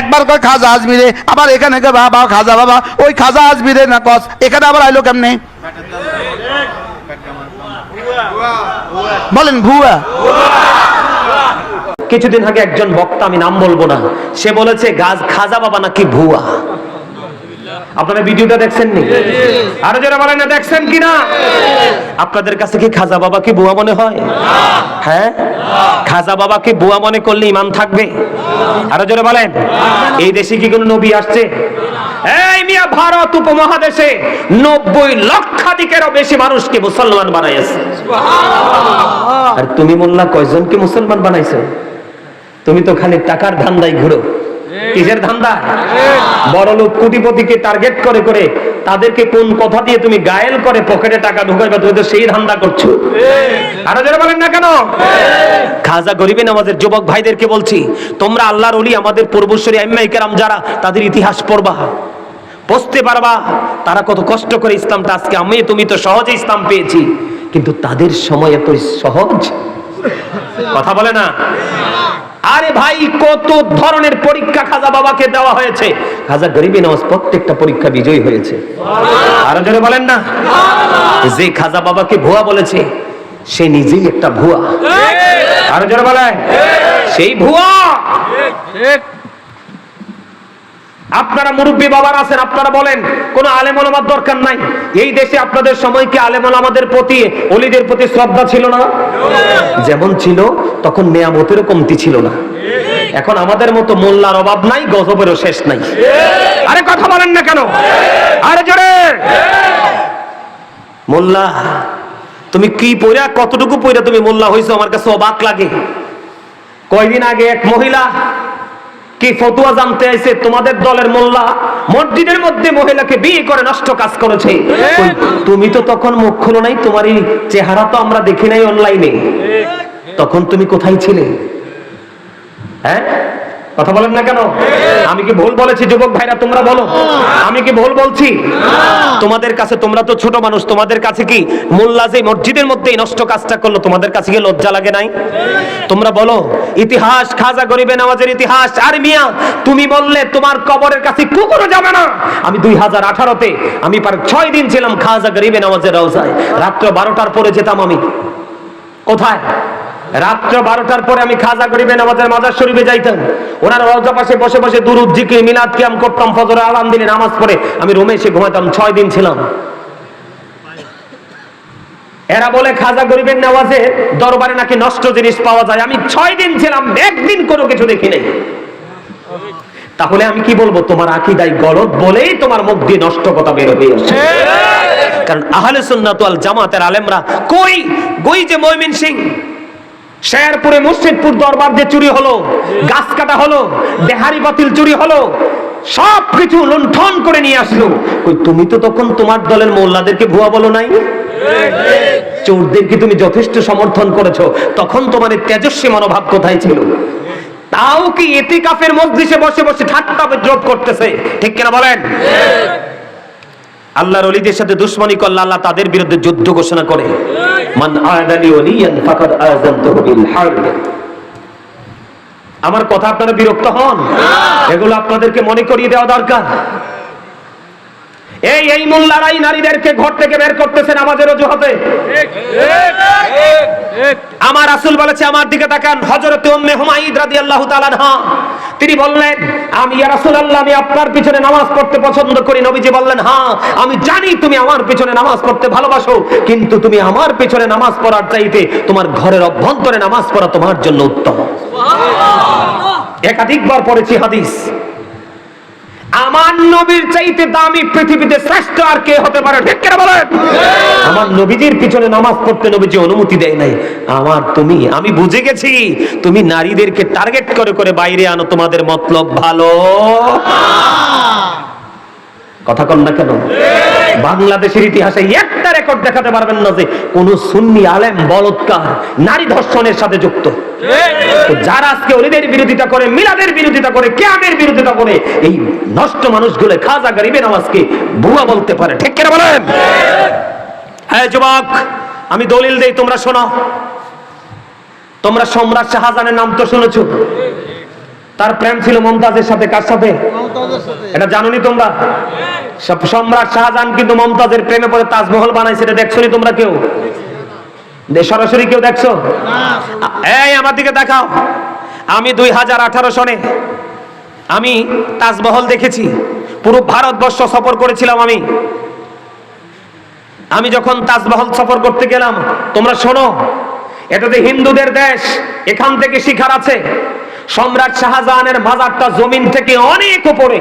একবার কয়, খাজা আজমিরে। আবার এখানে কয়, বাবা, খাজা, বাবা। ওই খাজা আজমিরে না, কস? এখানে আবার আইলো কেমনে? বলেন, ভুয়া। কিছুদিন আগে একজন বক্তা, আমি নাম বলব না, সে বলেছে, গাছ খাজা বাবা নাকি ভুয়া? আপনারা ভিডিওটা দেখছেন নি? আরও যারা বলেন, না, দেখছেন কি না? আপনাদের কাছে কি খাজা বাবা কি বুয়া মনে হয়? হ্যাঁ? খাজা বাবাকে বুয়া মনে করলে ইমান থাকবে? আরও জোরে বলেন। এই দেশে কি কোনো নবী আসছে? এই মিয়া ভারত উপমহাদেশে নব্বই লক্ষাধিকেরও বেশি মানুষকে মুসলমান বানাইছে আর তুমি মোল্লা কয়জনকে মুসলমান বানাইছো? তুমি তো খালি টাকার ধান্দায় ঘুরো। কিসের ধান্দা? বড় লোক কোটিপতিকে টার্গেট করে করে তাদেরকে কোন কথা দিয়ে তুমি গায়েল করে পকেটে টাকা ঢুকাইবা, তুমি তো সেই ধান্দা করছ। আরও যারা বলেন না কেন? খাজা গরিবে নামাজের যুবক ভাইদেরকে বলছি, তোমরা আল্লাহর ওলি, আমাদের পূর্বশ্বরী আইম্মাই কেরাম যারা, তাদের ইতিহাস পড়বা বুঝতে পারবা। তারা কত কষ্ট করে ইসলামটা আজকে, আমি, তুমি তো সহজে ইসলাম পেয়েছি, কিন্তু তাদের সময় এত সহজ? কথা বলে না? আরে ভাই, কত ধরনের পরীক্ষা খাজা বাবাকে দেওয়া হয়েছে? খাজা গরিবী নামাজ প্রত্যেকটা পরীক্ষা বিজয়ী হয়েছে। আরও জোরে বলেন না। যে খাজা বাবাকে ভুয়া বলেছে, সে নিজেই একটা ভুয়া। আরও জোরে বলেন। সেই ভুয়া। আপনারা মুরব্বী বাবার আছেন, আপনারা বলেন, কোন আলেম ওলামার দরকার নাই। এই দেশে আপনাদের সময় কি আলেম প্রতি অলিদের প্রতি শ্রদ্ধা ছিল না? যেমন ছিল, তখন নেয়ামতেরও কমতি ছিল না। এখন আমাদের মতো মোল্লার অভাব নাই, গজবেরও শেষ নাই। আরে কথা বলেন না কেন? আরে জোরে! মোল্লা, তুমি কি পইরা, কতটুকু পইরা তুমি মোল্লা হইছো? আমার কাছে অবাক লাগে। কয়দিন আগে এক মহিলা কি ফতুয়া জানতে আইছে? তোমাদের দলের মোল্লা মসজিদের মধ্যে মহিলাকে বিয়ে করে নষ্ট কাজ করেছে। তুমি তো তখন মুখ খুলো নাই তোমারই চেহারা তো আমরা দেখি নাই অনলাইনে তখন তুমি কোথায় ছিলে? হ্যাঁ? কথা বলেন না কেন? আমি কি ভুল বলেছি, যুবক ভাইরা, তোমরা বলো। আমি কি ভুল বলছি? তোমাদের কাছে, তোমরা তো ছোট মানুষ, তোমাদের কাছে কি মোল্লা যে মসজিদের মধ্যে নষ্ট কাজটা করল, তোমাদের কাছে কি লজ্জা লাগে নাই? তোমরা বলো, ইতিহাস খাজা গরিবে নামাজের ইতিহাস, আর মিয়া, তুমি বললে তোমার কবরের কাছে কুকুরও যাবে না। আমি দুই হাজার আঠারোতে, আমি পার ছয় দিন ছিলাম খাজা গরিবে নামাজের রওজায়। রাত্র বারোটার পরে যেতাম আমি। কোথায়? রাত্র বারোটার পরে আমি খাজা গরিবে নামাজের মাজার শরীফে যাইতাম। ওনার পাশে বসে বসে দুরুদ জিকির মিলাদ কিয়াম করতাম ফজর আলাম দিলে নামাজ পড়ে আমি রুমে এসে ঘুমাতাম ছয় দিন ছিলাম। এরা বলে খাজা গরিবের নামাজে দরবারে নাকি নষ্ট জিনিস পাওয়া যায়। আমি ছয় দিন ছিলাম একদিন কোনো কিছু দেখি নাই। তাহলে আমি কি বলব তোমার আকিদাই গলত বলেই তোমার মুখ দিয়ে নষ্ট কথা বের হয়ে আসছে। কারণ আহলে সুন্নাত ওয়াল জামাতের আলেমরা কই? গই যে ময়মিন সিং শেরপুরে মুর্শিদপুর দরবার দিয়ে চুরি হলো গাছ কাটা হলো দেহারি বাতিল চুরি হলো সব কিছু লুণ্ঠন করে নিয়ে আসলো। কই তুমি তো তখন তোমার দলের মোল্লাদেরকে ভুয়া বলো নাই? চোরদেরকে তুমি যথেষ্ট সমর্থন করেছ? তখন তোমার তেজস্বী মনোভাব কোথায় ছিল? তাও কি এতিকাফের মজলিসে বসে বসে ঠাট্টা বিদ্রোপ করতেছে? ঠিক কিনা বলেন? আল্লাহর ওলিদের সাথে দুশ্মনী করলে আল্লাহ তাদের বিরুদ্ধে যুদ্ধ ঘোষণা করে। মান আদানি ওলিয়ান ফাকাদ আযানতুহু বিল হারব। আমার কথা আপনারা বিরক্ত হন। এগুলো আপনাদেরকে মনে করিয়ে দেওয়া দরকার। এই এই মোল্লারাই নারীদেরকে ঘর থেকে বের করতেছেন আমাদের অজুহাতে। আমার রাসূল বলেছে আমার দিকে তাকান। হযরতে উম্মে হুমাইদ রাদিয়াল্লাহু তাআলা তিনি বললেন আমি ইয়া রাসূলুল্লাহ আমি আপনার পিছনে নামাজ পড়তে পছন্দ করি। নবীজি বললেন হ্যাঁ আমি জানি তুমি আমার পিছনে নামাজ পড়তে ভালোবাসো কিন্তু তুমি আমার পিছনে নামাজ পড়ার চাইতে তোমার ঘরের অভ্যন্তরে নামাজ পড়া তোমার জন্য উত্তম। একাধিকবার পড়েছি হাদিস। আমার নবীর চাইতে দামি পৃথিবীতে শ্রেষ্ঠ আর কে হতে পারে? ঠিক কেন বলেন? আমার নবীজির পিছনে নামাজ পড়তে নবীজি অনুমতি দেয় নাই। আমার তুমি আমি বুঝে গেছি তুমি নারীদেরকে টার্গেট করে করে বাইরে আনো তোমাদের মতলব ভালো। কথা কন না কেন? বাংলাদেশের ইতিহাসে একটা রেকর্ড দেখাতে পারবেন না যে কোন সুন্নি আলেম, বলৎকার, নারী ধর্ষণের সাথে যুক্ত। যারা আজকে অলিদের বিরোধিতা করে, মিলাদের বিরোধিতা করে, ক্যামের বিরোধিতা করে, এই নষ্ট মানুষগুলো খাজা গরিবে নামাজকে বুয়া বলতে পারে। ঠিক কেন বলেন? হ্যাঁ যুবক, আমি দলিল দেই, তোমরা শোনো। তোমরা সম্রাট শাহজাহানের নাম তো শুনেছো। তার প্রেম ছিল মমতাজের সাথে কার সাথে? এটা জানোনি তোমরা? সব সম্রাট শাহজাহান কিন্তু মমতাজের প্রেমে পড়ে তাজমহল বানাইছে এটা দেখছোনি তোমরা কেউ? সরাসরি কেউ দেখছ? এই আমার দিকে দেখাও। আমি দুই হাজার আঠারো সনে আমি তাজমহল দেখেছি। পুরো ভারতবর্ষ সফর করেছিলাম আমি। আমি যখন তাজমহল সফর করতে গেলাম তোমরা শোনো এটা যে হিন্দুদের দেশ এখান থেকে শিখার আছে। সম্রাট শাহজাহানের মাজারটা জমিন থেকে অনেক উপরে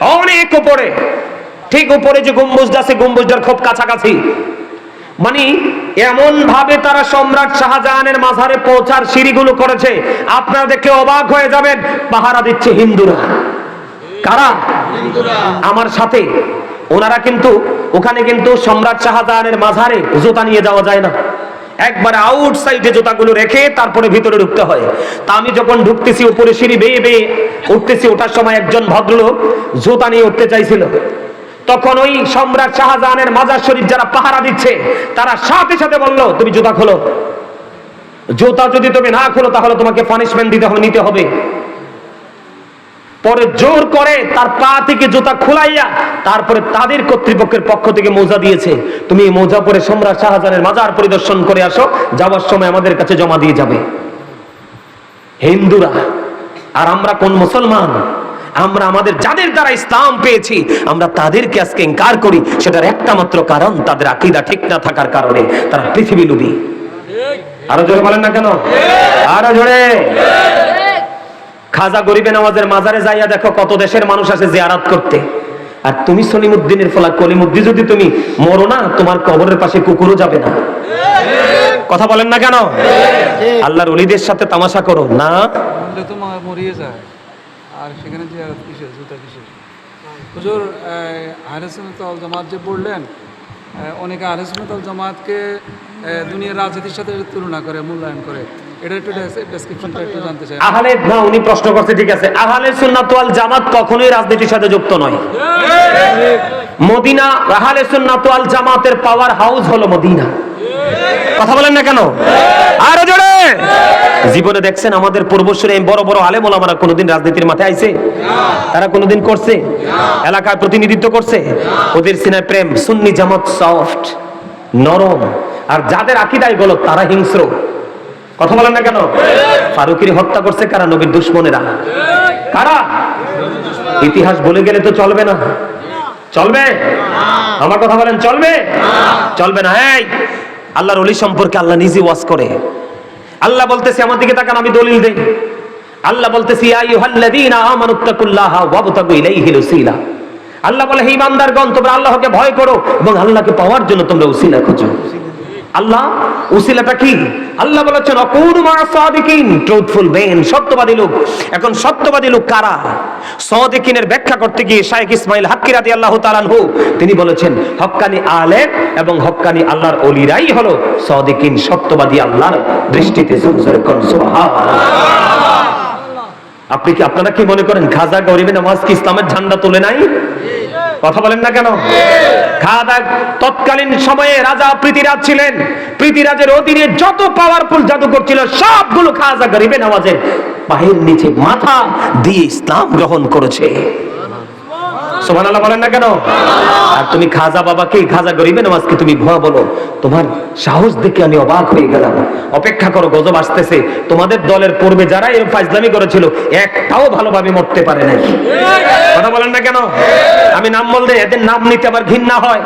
অনেক উপরে। ঠিক উপরে যে গম্বুজটা আছে গম্বুজটার খুব কাছাকাছি। মানে এমন ভাবে তারা সম্রাট শাহজাহানের মাঝারে পৌঁছার সিঁড়িগুলো করেছে আপনারা দেখে অবাক হয়ে যাবেন পাহারা দিচ্ছে হিন্দুরা। কারা? আমার সাথে। ওনারা কিন্তু ওখানে কিন্তু সম্রাট শাহজাহানের মাঝারে জুতা নিয়ে যাওয়া যায় না। একবারে আউট সাইডে জুতাগুলো রেখে তারপরে ভিতরে ঢুকতে হয়। তা আমি যখন ঢুকতেছি, উপরে সিঁড়ি বেয়ে বেয়ে উঠতেছি, ওঠার সময় একজন ভদ্রলোক জুতা নিয়ে উঠতে চাইছিল। তখন ওই সম্রাট শাহজাহানের মাজার শরীফ যারা পাহারা দিচ্ছে, তারা সাথে সাথে বলল, তুমি জুতা খোলো। জুতা যদি তুমি না খোলো, তাহলে তোমাকে পানিশমেন্ট দিতে হবে, নিতে হবে। পরে জোর করে তার পা থেকে জুতা খুলাইয়া তারপরে তাদের কর্তৃপক্ষের পক্ষ থেকে মোজা দিয়েছে। তুমি এই মোজা পরে সম্রাট শাহজাহানের মাজার পরিদর্শন করে আসো, যাওয়ার সময় আমাদের কাছে জমা দিয়ে যাবে। হিন্দুরা, আর আমরা কোন মুসলমান? আমরা আমাদের যাদের দ্বারা ইসলাম পেয়েছি, আমরা তাদেরকে আজকে ইনকার করি। সেটার একটা মাত্র কারণ তাদের আকীদা ঠিক না থাকার কারণে তারা পৃথিবী লুবি। আরও জোরে বলেন না কেন? আরও জোরে। খাজা গরিবে নামাজের মাজারে যাইয়া দেখো কত দেশের মানুষ আসে জিয়ারাত করতে। আর তুমি সলিমুদ্দিনের ফলা, কলিমুদ্দি যদি তুমি মরো না, তোমার কবরের পাশে কুকুরও যাবে না। কথা বলেন না কেন? আল্লাহর অলিদের সাথে তামাশা করো। না। তো মরিয়ে যায়। আর সেখানে যে কিসের? জুতা কিসের? হুজুর জামাত যে অনেকে আর আল জামাতকে দুনিয়ার রাজনীতির সাথে তুলনা করে মূল্যায়ন করে। এটা একটু ডেসক্রিপশনটা একটু জানতে চাই। আহলে না উনি প্রশ্ন করছে ঠিক আছে। আহলে সুন্নাত ওয়াল জামাত কখনোই রাজনীতির সাথে যুক্ত নয়। মদিনা আহলে সুন্নাত ওয়াল জামাতের পাওয়ার হাউস হলো মদিনা। কথা বলেন না কেন? আরও জোরে! জীবনে দেখছেন আমাদের পূর্বসূরি বড় বড় আলেম ওলামারা কোনোদিন রাজনীতির মাথায় আইছে? তারা কোনোদিন করছে? এলাকার প্রতিনিধিত্ব করছে? ওদের সিনায় প্রেম, সুন্নি জামাত সফট, নরম, আর যাদের আকিদায় গলত, তারা হিংস্র। কথা বলেন না কেন? ফারুকির হত্যা করছে কারা? নবীর দুশ্মনেরা। কারা? ইতিহাস বলে গেলে তো চলবে না। চলবে? আমার কথা বলেন, চলবে? চলবে না, এই। আল্লাহর অলি সম্পর্কে আল্লাহ নিজে ওয়াজ করে। আল্লাহ বলতেছে, আমার দিকে তাকান, আমি দলিল দেই। আল্লাহ বলতেছি আল্লাহ বলে, হে ইমানদারগণ, তোমরা আল্লাহকে ভয় করো এবং আল্লাহকে পাওয়ার জন্য তোমরা উসিলা খোঁজো। আল্লাহ, উসিলাটা কি? আল্লাহ বলেছেন অকুর মা সাদিকিন ট্রুথফুল বেন সত্যবাদী লোক। এখন সত্যবাদী লোক কারা? সাদিকিনের ব্যাখ্যা করতে গিয়ে শাইখ ইসমাইল হাক্কি রাদিয়াল্লাহু তাআলা আনহু, তিনি বলেছেন, হক্কানি আলেম এবং হক্কানি আল্লাহর ওলিরাই হলো সাদিকিন, সত্যবাদী আল্লাহর দৃষ্টিতে কোন সুবহানাল্লাহ। আপনি কি আপনারা কি মনে করেন খাজা গরিবে নামাজ কি ইসলামের ঝান্ডা তুলে নাই? কথা বলেন না কেন? খাজা তৎকালীন সময়ে রাজা পৃথিরাজ ছিলেন। পৃথিরাজের অধীনে যত পাওয়ারফুল জাদুকর ছিল, সবগুলো খাজা গরিবে নামাজের পায়ের নিচে মাথা দিয়ে ইসলাম গ্রহণ করেছে। সুবহানাল্লাহ বলেন না কেন? আর তুমি খাজা বাবাকে খাজা গরিবে নামাজকে তুমি ভুয়া বলো। তোমার সাহস দেখে আমি অবাক হয়ে গেলাম। অপেক্ষা করো গজব আসতেছে। তোমাদের দলের পূর্বে যারা এরকম ফাইজলামি করেছিল একটাও ভালোভাবে মরতে পারে নাই। কথা বলেন না কেন? আমি নাম বলতে এদের নাম নিতে আবার ঘৃণা হয়।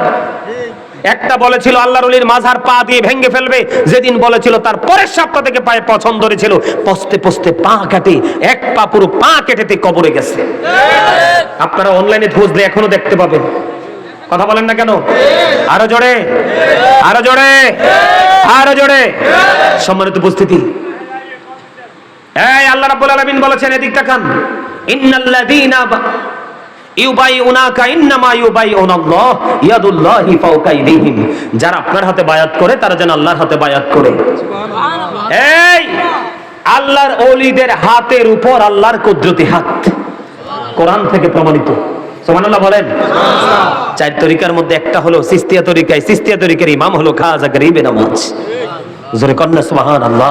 একটা বলেছিল আল্লাহর অলির মাঝার পা দিয়ে ভেঙে ফেলবে, যেদিন বলেছিল তার পরের সপ্তাহ থেকে পায়ে পছন্দ ছিল। পস্তে পস্তে পা কাটে, এক পা পুরো পা কেটেতে কবরে গেছে। আপনারা অনলাইনে খুঁজলে এখনও দেখতে পাবেন। কথা বলেন না কেন? আরও জোরে আরও জোরে আরও জোরে। সম্মানিত উপস্থিতি। এই আল্লাহ রাব্বুল আলামিন বলেছেন এদিক তাকান ইন্নাল্লাযীনা ইন্নামা ইয়াদুল্লাহি ফাওকা যারা আপনার হাতে বায়াত করে তারা যেন আল্লাহর হাতে বায়াত করে। এই আল্লাহর ওলিদের হাতের উপর আল্লাহর কুদরতি হাত। কোরআন থেকে প্রমাণিত। সুবহানাল্লাহ বলেন? চার তরিকার মধ্যে একটা হলো সিস্তিয়া তরিকায় সিস্তিয়া তরিকার ইমাম হলো খাজা গরিবে নামাজ। জোরে কন্যা সুবহান আল্লাহ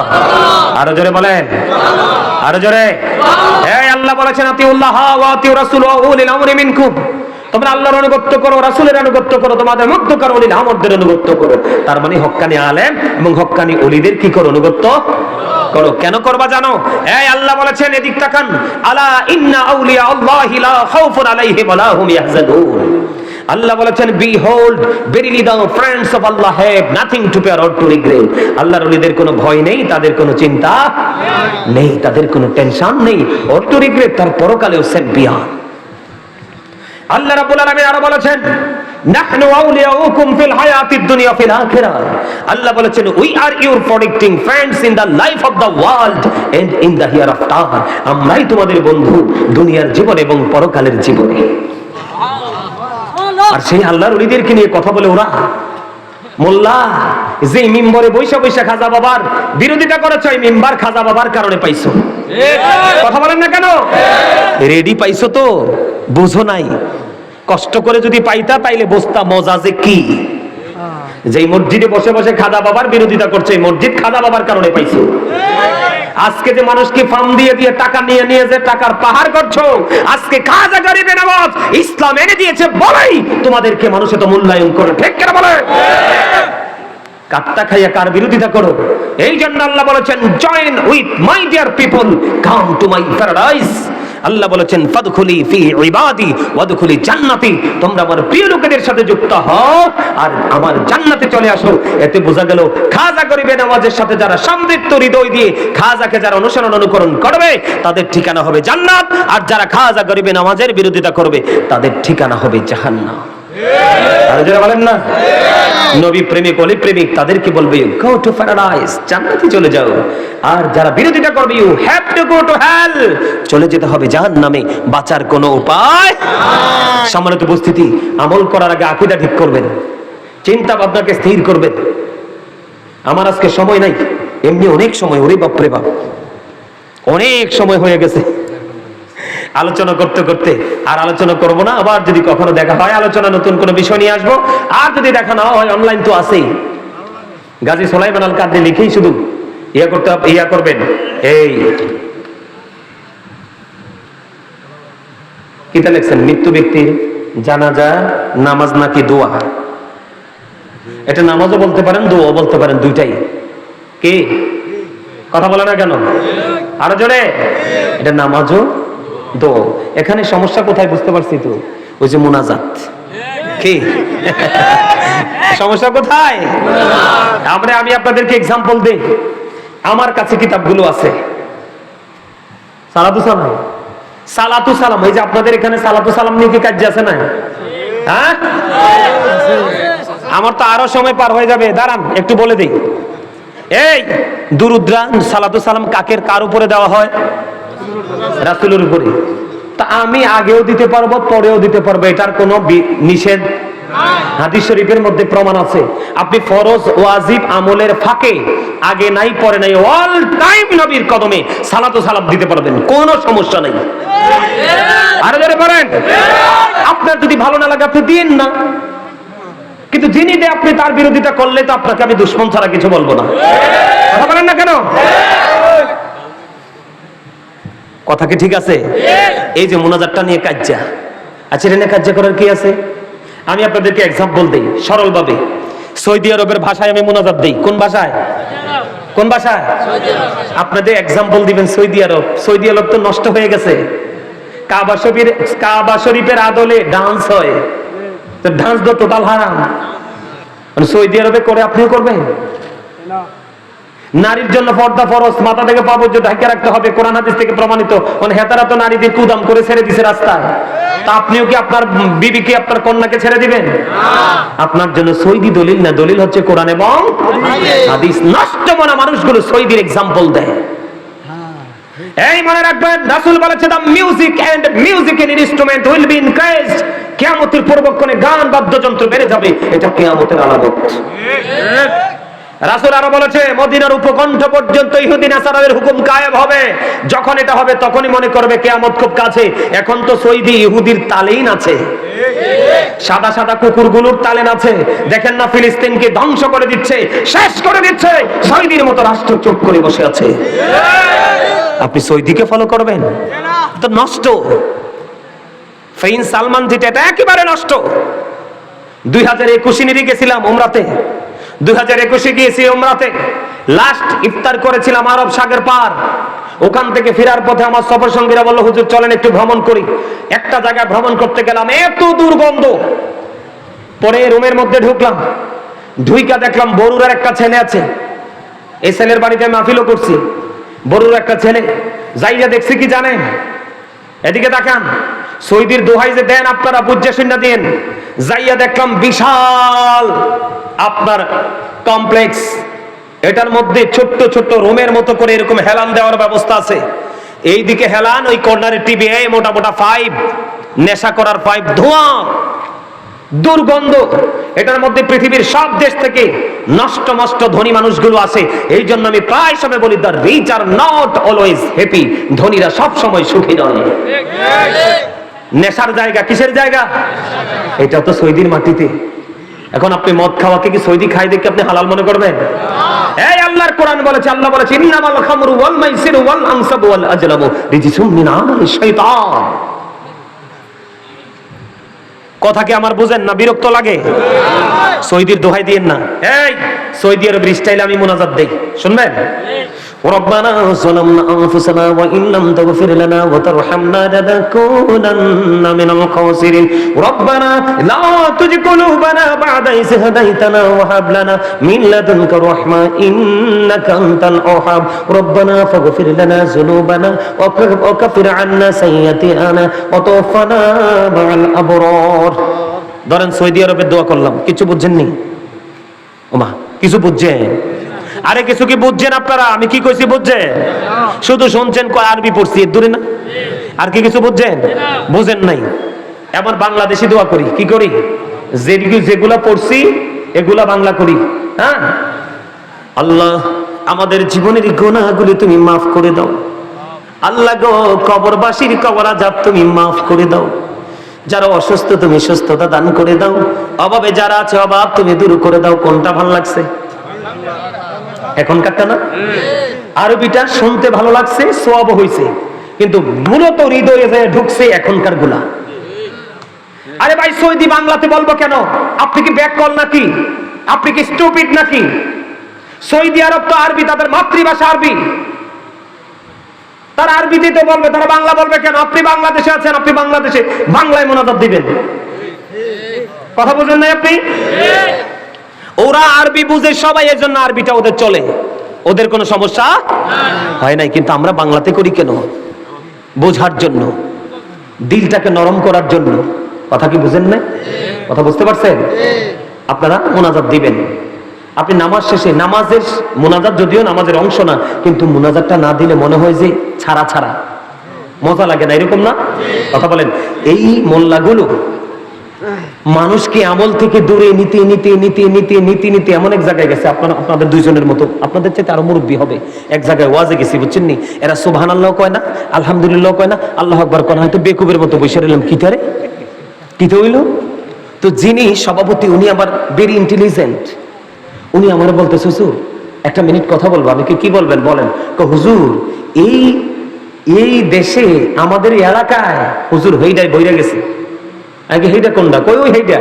আরও জোরে বলেন? আরও জোরে? আল্লাহ বলেছেন তোমরা আল্লাহর অনুগত্য করো, রাসুলের অনুগত্য করো, তোমাদের করো অলিল অনুগত্য করো। তার মানে আলেম এবং অলিদের কি করো অনুগত্য করো। কেন করবা জানো? এই আল্লাহ বলেছেন, এদিক তাকান, আলা ইন্না আউলিয়া আল্লাহি লা খাউফুন আলাইহিম ওয়া লা হুম ইয়াহজানুন। আল্লাহ বলেছেন behold verily the friends of Allah have nothing to fear or to regret আল্লাহর ওলিদের কোনো ভয় নেই, তাদের কোনো চিন্তা নেই, তাদের কোনো টেনশন নেই অর টু রিগ্রেট তার পরকালেও সেট বিয়ান আল্লাহ রাব্বুল আলামিন আরও বলেছেন, নাহনু আউলিয়াউকুম ফিল হায়াতিদ দুনিয়া ফিল আখিরাহ। আল্লাহ বলেছেন we are your protecting friends in the life of the world and in the hereafter আমরাই তোমাদের বন্ধু দুনিয়ার জীবন এবং পরকালের জীবনে। আর সেই আল্লাহর উলিদেরকে নিয়ে কথা বলে ওরা, মোল্লা যে মিম্বরে বৈশা বৈশা খাজা বাবার বিরোধিতা করেছ, এই মিম্বার খাজা বাবার কারণে পাইছো। কথা বলেন না কেন? রেডি পাইছো তো? বুঝো নাই। কষ্ট করে যদি পাইতা তাইলে বসতা মজা যে কি? যেই মসজিদে বসে বসে খাজা বাবার বিরোধিতা করছে, এই মসজিদ খাজা বাবার কারণে পাইছো। আজকে যে মানুষকে ফার্ম দিয়ে দিয়ে টাকা নিয়ে নিয়ে যে টাকার পাহাড় করছ, আজকে খাজা গরিবে নামাজ, ইসলাম এনে দিয়েছে বলেই তোমাদেরকে মানুষে তো মূল্যায়ন করে ঠিক কেন বলে? কাত্তা খাইয়া কার বিরোধিতা করো? এই জন্য আল্লাহ বলেছেন join with my dear people come to my paradise Allah বলেছেন, ফাদখুলি ফি ইবাদি, ওয়াদখুলি জান্নাতি। তোমরা আমার প্রিয় লোকেদের সাথে যুক্ত হও আর আমার জান্নাতে চলে আসো। এতে বোঝা গেল, খাজা করিবে নামাজের সাথে যারা সমৃদ্ধ হৃদয় দিয়ে খাজাকে যারা অনুসরণ অনুকরণ করবে, তাদের ঠিকানা হবে জান্নাত। আর যারা খাজা করিবে নামাজের বিরোধিতা করবে, তাদের ঠিকানা হবে জাহান্নাম। বাঁচার কোনো উপায় সম্মানিত উপস্থিতি, আমল করার আগে আকীদা ঠিক করবেন। চিন্তা ভাবনাকে স্থির করবেন। আমার আজকে সময় নাই, এমনি অনেক সময়, ওরে বাপরে বাপ। অনেক সময় হয়ে গেছে। আলোচনা করতে করতে আর আলোচনা করব না। আবার যদি কখনো দেখা হয়, আলোচনা নতুন কোনো বিষয় নিয়ে আসব। আর যদি দেখা না হয় অনলাইন তো আছেই। গাজী সোলাইমান আল কাদরি লিখেই শুধু, ইয়া করতে ইয়া করবেন। এই। কিতা লিখছেন? মৃত্যু ব্যক্তির জানাজা, নামাজ নাকি দোয়া? এটা নামাজও বলতে পারেন, দোয়াও বলতে পারেন, দুইটাই। কি? কথা বলে না কেন? আরও জোরে? এটা নামাজও দো এখানে সমস্যা কোথায় বুঝতে পারছি তো? ওই যে মোনাজাত। কি? সমস্যা কোথায়? আমরা আমি আপনাদেরকে এক্সাম্পল দেই। আমার কাছে কিতাবগুলো আছে। সালাতু সালাম। সালাতু সালাম। এই যে আপনাদের এখানে সালাতু সালাম নিয়ে কি কাজ আছে না? হ্যাঁ? আমার তো আরও সময় পার হয়ে যাবে। দাঁড়ান, একটু বলে দিই। এই দুরুদ্রা সালাতু সালাম কাকের কার উপরে দেওয়া হয়? রাসুলের উপরে। তা আমি আগেও দিতে পারব, পরেও দিতে পারব, এটার কোনো নিষেধ হাদিস শরীফের মধ্যে প্রমাণ আছে। আপনি ফরজ, ওয়াজিব আমলের ফাঁকে, আগে নাই, পরে নাই অল টাইম নবীর কদমে সালাতু সালাম দিতে পারবেন, কোনো সমস্যা নাই। আরও ধরে পারেন আপনার যদি ভালো না লাগে, আপনি দিন না। কিন্তু যিনি দেয়, আপনি তার বিরোধিতা করলে তো আপনাকে আমি দুশ্মন ছাড়া কিছু বলব না। কথা বলেন না কেন? কথা কি ঠিক আছে? এই যে মোনাজারটা নিয়ে কাজ্জা। আচ্ছা এটা নিয়ে কাজ্জা করার কি আছে? আমি আপনাদেরকে এক্সাম্পল দিই, সরলভাবে। সৌদি আরবের ভাষায় আমি মোনাজাত দিই। কোন ভাষায়? কোন ভাষায়? আপনাদের এক্সাম্পল দিবেন সৌদি আরব। সৌদি আরব তো নষ্ট হয়ে গেছে। কাবা শরীফের কাবা শরীফের আদলে ডান্স হয়। তো ডান্স তো টোটাল হারাম। মানে সৌদি আরবে করে আপনিও করবেন? নারীর জন্য পর্দা ফরজ মাথা থেকে পা পর্যন্ত ঢাকে রাখতে হবে কোরআন হাদিস থেকে প্রমাণিত। মানে হেতারা তো নারীদের কুদাম করে ছেড়ে দিছে রাস্তায়। তা আপনিও কি আপনার বিবিকে আপনার কন্যাকে ছেড়ে দিবেন? আপনার জন্য সৈদি দলিল না দলিল হচ্ছে কোরআন এবং হাদিস। নষ্ট মনা মানুষগুলো সৈদির এক্সাম্পল দেয়। এই মনে রাখবেন রাসূল বলেছে the music and music an instrument will be increased কিয়ামতের পূর্বক্ষণে গান বাদ্যযন্ত্র বেড়ে যাবে এটা কিয়ামতের আলামত। রাসূল আরও বলেছে, মদিনার উপকণ্ঠ পর্যন্ত ইহুদি নাসারাদের হুকুম কায়েম হবে। যখন এটা হবে, তখনই মনে করবে কিয়ামত খুব কাছে। এখন তো সৈদি ইহুদির তালেই আছে সাদা সাদা কুকুরগুলোর তালেন আছে দেখেন না, ফিলিস্তিনকে ধ্বংস করে দিচ্ছে, শেষ করে দিচ্ছে। সৌদির মতো রাষ্ট্র চুপ করে বসে আছে। আপনি সৌদিকে ফলো করবেন? তো নষ্ট। ফেইন সালমান যেটা এটা একেবারে নষ্ট। দুই হাজার একুশে নিয়ে গেছিলাম ওমরাতে দুই হাজার একুশে গিয়েছি ওমরাতে লাস্ট ইফতার করেছিলাম আরব সাগর পার। ওখান থেকে ফেরার পথে আমার সফর সঙ্গীরা বলল, হুজুর, চলেন একটু ভ্রমণ করি। একটা জায়গায় ভ্রমণ করতে গেলাম, এত দুর্গন্ধ। পরে রুমের মধ্যে ঢুকলাম, ঢুইকা দেখলাম বরুরার একটা ছেলে আছে। এই ছেলের বাড়িতে মাহফিলও করছি। বরুর একটা ছেলে, যাইয়া দেখছি কি জানেন এদিকে দেখান সৌদির দোহাই যে দেন আপনারা বুঝে শুনে দিন। যাইয়া দেখলাম বিশাল আপনার কমপ্লেক্স এটার মধ্যে ছোট্ট ছোট্ট রুমের মতো করে এরকম হেলান দেওয়ার ব্যবস্থা আছে। এইদিকে হেলান, ওই কর্নারে টিভি মোটা মোটা পাইপ নেশা করার পাইপ ধোঁয়া, দুর্গন্ধ। এটার মধ্যে পৃথিবীর সব দেশ থেকে নষ্ট মষ্ট ধনী মানুষগুলো আছে। এই জন্য আমি প্রায় সময় বলি the rich are not always happy ধনীরা সব সময় সুখী নয় নেশার জায়গা, কিসের জায়গা? এটা তো সৌদির মাটিতে। এখন আপনি মদ খাওয়াকে কি সৌদি খাই দেখে আপনি হালাল মনে করবেন? কথা কি আমার বুঝেন না? বিরক্ত লাগে? দোহাই দিয়েন না। এই আমি মোনাজাত দেই। শুনবেন? ربنا ظلمنا أنفسنا وإن لم تغفر لنا وترحمنا لنكونن من الخاسرين ربنا لا تزغ قلوبنا بعد إذ هديتنا وهب لنا من لدنك رحمة إنك أنت الوهاب ربنا فاغفر لنا ذنوبنا وكف- وكفر عنا سيئاتنا وتوفنا مع الأبرار ধরেন সৌদি আরবের দোয়া করলাম কিছু বুঝছেন নি ওমা কিছু বুঝছেন আরে কিছু কি বুঝছেন আপনারা? আমি কি কইছি বুঝছেন? শুধু শুনছেন কয় আরবি পড়ছি এর দূরে না? আর কি কিছু বুঝছেন? বুঝেন নাই। এবার বাংলাদেশি দোয়া করি। কি করি? যেগুলো যেগুলা পড়ছি এগুলা বাংলা করি। হ্যাঁ? আল্লাহ আমাদের জীবনের গুনাহগুলি তুমি মাফ করে দাও। আল্লাহ গো কবরবাসীর কবর আজাব তুমি মাফ করে দাও। যারা অসুস্থ তুমি সুস্থতা দান করে দাও। অভাবে যারা আছে অভাব তুমি দূর করে দাও। কোনটা ভালো লাগছে? এখনকারটা না? আরবিটা শুনতে ভালো লাগছে কিন্তু মূলত হৃদয়ে ঢুকছে এখনকারগুলা। আরে ভাই, সৌদি বাংলাতে বলব কেন? আপনি কি ব্যাক কল নাকি? আপনি কি নাকি? সৌদি আরব তো আরবি, তাদের মাতৃভাষা আরবি। তারা আরবিতে তো বলবে, তারা বাংলা বলবে কেন? আপনি বাংলাদেশে আছেন, আপনি বাংলাদেশে বাংলায় মোনাজাত দিবেন। কথা বুঝেন নাই আপনি? ওরা আরবি বুঝে সবাই এর জন্য আরবিটা ওদের চলে। ওদের কোনো সমস্যা? হয় নাই, কিন্তু আমরা বাংলাতে করি কেন? বোঝার জন্য, দিলটাকে নরম করার জন্য। কথা কি বুঝেন না কথা বুঝতে পারছেন? আপনারা মোনাজাত দিবেন। আপনি নামাজ শেষে, নামাজের মোনাজাত যদিও নামাজের অংশ না, কিন্তু মোনাজাতটা না দিলে মনে হয় যে ছাড়া ছাড়া। মজা লাগে না, এরকম না? কথা বলেন, এই মোল্লাগুলো মানুষকে আমল থেকে দূরে নিতে নিতে নিতে নিতে নিতে নিতে এমন এক জায়গায় গেছে, আপনার আপনাদের দুইজনের মতো। আপনাদের চাইতে আরও মুরব্বী হবে। এক জায়গায় ওয়াজে গেছি, বুঝছেন নি? এরা সুবহান আল্লাহ কয় না আলহামদুলিল্লাহ কয় না, আল্লাহ আকবার কয় হয়তো বেকুবের মতো বসে রইলাম। কি তারে কি তো হইল? তো যিনি সভাপতি, উনি আবার ভেরি ইন্টেলিজেন্ট উনি আমার বলতে শ্বশুর একটা মিনিট কথা বলব আমি কি বলবেন? বলেন। হুজুর, এই এই দেশে, আমাদের এলাকায়, হুজুর হইডাই বইরা গেছে। আগে হেইটা কোনটা কই ওই হেইটা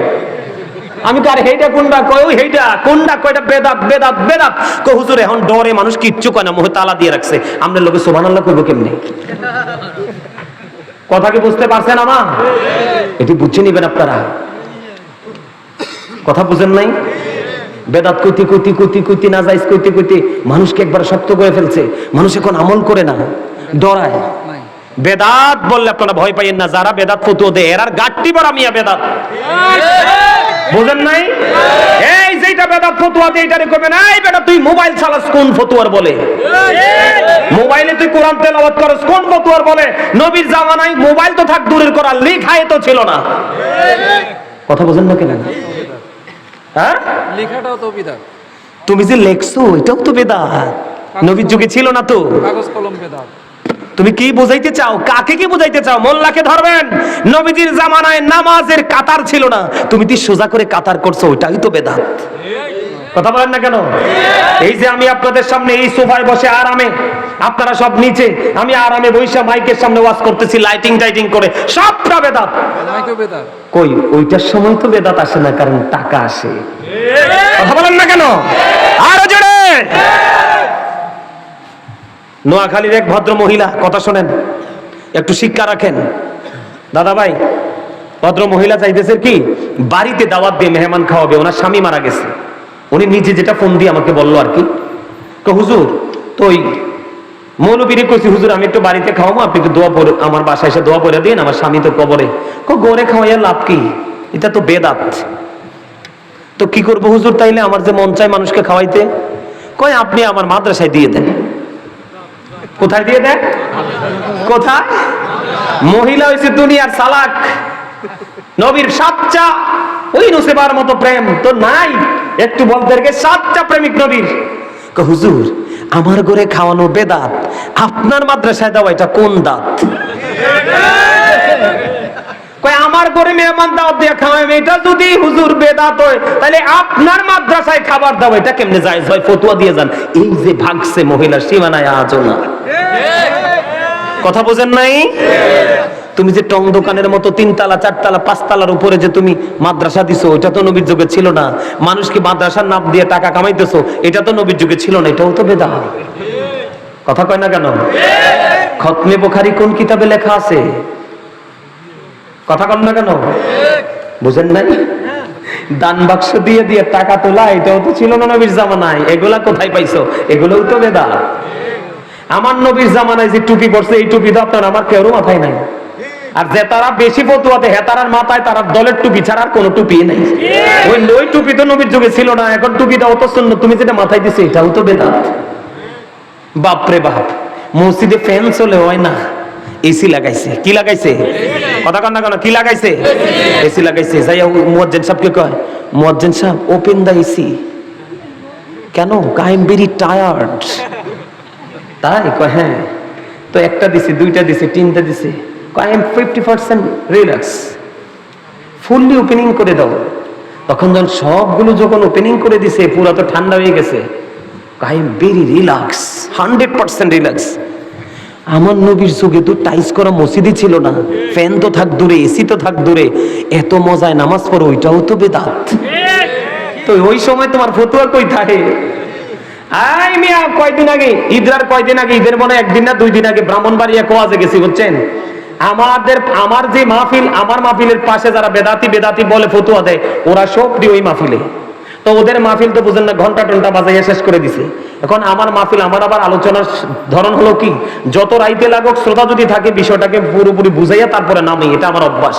আমি তো হেইটা কোনটা কই ওই হেইটা কোনটা কয়টা বেদাত বেদাত বেদাত কই হুজুর, এখন ডরে মানুষ কিচ্ছু কয় না, মুহে তালা দিয়ে রাখছে। আমরা লোকে সুবহানাল্লাহ কইব কেমনে? কথা কি বুঝতে পারছেন আমা এটি বুঝে নিবেন আপনারা। কথা বুঝেন নাই? বেদাত কইতে কইতে কইতে কইতে না যাইস কইতে কইতে মানুষকে একবার শক্ত করে ফেলছে। মানুষ এখন আমল করে না, ডরায়। বেদাত বললে আপনারা ভয় পাইয়েন না যারা বেদাত ফতুয়া দেয় এরার গাট্টি বড় মিয়া বেদাত। বুঝেন নাই? এই যেটা বেদাত ফতুয়া দিয়ে এটারে কইবেন এই বেটা তুই মোবাইল চালাস কোন ফতুয়ার বলে? মোবাইলে তুই কোরআন তেলাওয়াত করস কোন ফতুয়ার বলে? নবীর জামানায় মোবাইল তো থাক দূরের করা লেখায় তো ছিল না। কথা বুঝেন না কেন? হ্যাঁ? লেখাটাও তো বিদাত। তুমি যে লেখছো এটাও তো বেদাত। নবীর যুগে ছিল না তো। কাগজ কলম বেদাত। তুমি কি বুঝাইতে চাও? কাকে কি বুঝাইতে চাও? মোল্লাকে ধরবেন। নবীজির জামানায় নামাজের কাতার ছিল না। তুমি কি সোজা করে কাতার করছ? ওটাই তো বেদাত। কথা বলেন না কেন? এই যে আমি আপনাদের সামনে এই সোফায় বসে আরামে আপনারা সব নিচে আমি আরামে বৈশা মাইকের সামনে ওয়াজ করতেছি লাইটিং টাইটিং করে। সবটা বেদাত। বেদাত। কই? ওইটার সময় তো বেদাত আসে না কারণ টাকা আসে। কথা বলেন না কেন? আরও জোরে! নোয়াখালীর এক ভদ্র মহিলা, কথা শোনেন, একটু শিক্ষা রাখেন। দাদা ভাই, ভদ্র মহিলা চাইতেছে কি, বাড়িতে দাওয়াত দিয়ে মেহমান খাওয়াবে, ওনার স্বামী মারা গেছে। উনি নিজে যেটা ফোন দিয়ে আমাকে বলল আর কি। হুজুর, তো ওই মৌলবীরে কইছি, হুজুর, আমি একটু বাড়িতে খাওয়াবো, আপনি একটু দোয়া পড়ে, আমার বাসায় এসে দোয়া পড়ে দিন, আমার স্বামী তো কবরে। কো, গোরে খাওয়াইয়া লাভ কি? এটা তো বেদাত। তো কি করব হুজুর তাইলে, আমার যে মন চায় মানুষকে খাওয়াইতে? কয়, আপনি আমার মাদ্রাসায় দিয়ে দেন। কোথায় দিয়ে দেয়? কোথায়? মহিলা হয়েছে দুনিয়ার সালাক। নবীর সাতটা ওই নুসেবার মতো প্রেম। তো নাই। একটু বলতে সাতটা প্রেমিক নবীর। হুজুর, আমার ঘরে খাওয়ানো বেদাত। আপনার মাদ্রাসায় দেওয়া এটা কোন দাঁত? কয় এটা কথা বোঝেন নাই? তুমি যে টং দোকানের মতো তিনতলা, চারতলা, পাঁচতলার উপরে যে তুমি মাদ্রাসা দিছো এটা তো নবীর যুগে ছিল না। মানুষকে মাদ্রাসার নাম দিয়ে টাকা কামাইতেছো? এটা তো নবীর যুগে ছিল না, এটাও তো বেদা কথা কয় না কেন? খতমে বোখারি কোন কিতাবে লেখা আছে? কথা কন না কেন? বুঝেন নাই? দান বাক্স দিয়ে দিয়ে টাকা তোলা এটাও তো ছিল না নবীর জামানায়। এগুলা কোথায় পাইছো? এগুলোও তো বেদা আমার নবীর জামানায় যে টুপি পড়ছে এই টুপি তো আপনার আমার কেউ মাথায় নাই। আর যে তারা বেশি ফতুয়াতে হেতারার মাথায় তারা দলের টুপি ছাড়া আর কোনো টুপি নাই। ওই ওই টুপি তো নবীর যুগে ছিল না, এখন টুপিটা অত শূন্য তুমি যেটা মাথায় দিছো, এটাও তো বেদাত। বাপরে বাপ, মসজিদে ফ্যান চলে হয় না। এসি লাগাইছে। কি লাগাইছে? কথা কন না কেন? কি লাগাইছে? এসি লাগাইছে। যাই মুয়াজ্জিন সাহেবকে কয়? মুয়াজ্জিন সাহেব ওপেন দা এসি কেন? আই এম ভেরি টায়ার্ড তাই? কয় হ্যাঁ। তো একটা দিছে, দুইটা দিছে, তিনটা দিছে। I am fifty percent relax fully opening করে দাও। তখন যখন সবগুলো যখন ওপেনিং করে দিছে, পুরো তো ঠান্ডা হয়ে গেছে। I am very relax hundred percent relax আমার নবীর যুগে তো টাইস করা মসজিদই ছিল না। ফ্যান তো থাক দূরে এসি তো থাক দূরে। এত মজায় নামাজ পড়ো, ওইটাও তো বেদাত। তো ওই সময় তোমার ফতুয়া কই থাকে? আই মিয়া, কয়দিন আগে ঈদের কয়দিন আগে, ঈদের মনে একদিন না দুই দিন আগে ব্রাহ্মণবাড়িয়া কোয়াজে গেছি, বুঝছেন? আমাদের, আমার যে মাহফিল, আমার মাহফিলের পাশে যারা বেদাতি বেদাতি বলে ফতুয়া দেয়, ওরা সব ওই মাহফিলে। তো ওদের মাহফিল তো বুঝেন না, ঘণ্টা টন্টা বাজাইয়া শেষ করে দিছে। এখন আমার মাহফিল, আমার আবার আলোচনার ধরন হলো কি? যত রাইতে লাগুক, শ্রোতা যদি থাকে, বিষয়টাকে পুরোপুরি বুঝাইয়া তারপরে নামি, এটা আমার অভ্যাস।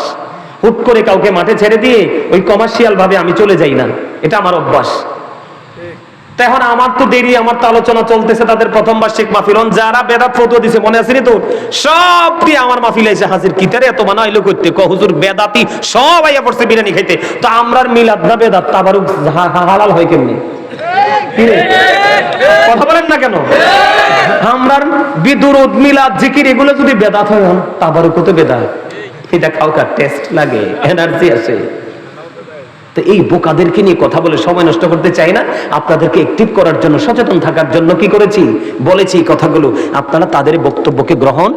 হুট করে কাউকে মাঠে ছেড়ে দিয়ে ওই কমার্শিয়াল ভাবে আমি চলে যাই না, এটা আমার অভ্যাস। এখন আমার তো দেরি, আমার তো আলোচনা চলতেছে তাদের প্রথম বার্ষিক মাহফিল যারা বেদাত ফতুয়া দিছে, মনে আছে তো? সব দিয়ে আমার মাহফিলে এসে হাজির কিতারে এত মানা আইলো করতে? ক হুজুর, বেদাতি সব আইয়া পড়ছে বিরিয়ানি খাইতে। তো আমরার মিলাদ না বেদাত, তাবারুক হালাল হয় কেমনি? কথা বলেন না কেন? আমরার বিদুরুদ, মিলাদ, জিকির, এগুলো যদি বেদাত হয় তাবারুক তো বেদাত। এটা খাওয়ার টেস্ট লাগে এনার্জি আসে। তো এই বোকাদেরকে নিয়ে কথা বলে সময় নষ্ট করতে চাই না। আপনাদেরকে অ্যাক্টিভ করার জন্য, সচেতন থাকার জন্য কি করেছি? বলেছি এই কথাগুলো। আপনারা তাদের বক্তব্যকে গ্রহণ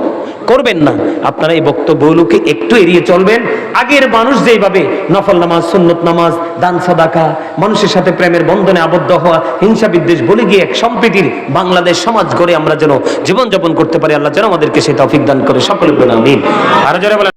করবেন না। আপনারা এই বক্তব্যগুলোকে একটু এড়িয়ে চলবেন। আগের মানুষ যেইভাবে নফল নামাজ, সুন্নত নামাজ, দান সাদাকা, মানুষের সাথে প্রেমের বন্ধনে আবদ্ধ হওয়া, হিংসা বিদ্বেষ বলে গিয়ে এক সম্প্রীতির বাংলাদেশ সমাজ গড়ে আমরা যেন জীবনযাপন করতে পারি, আল্লাহ যেন আমাদেরকে সেই তৌফিক দান করে। সকলে আমিন। আরও যারা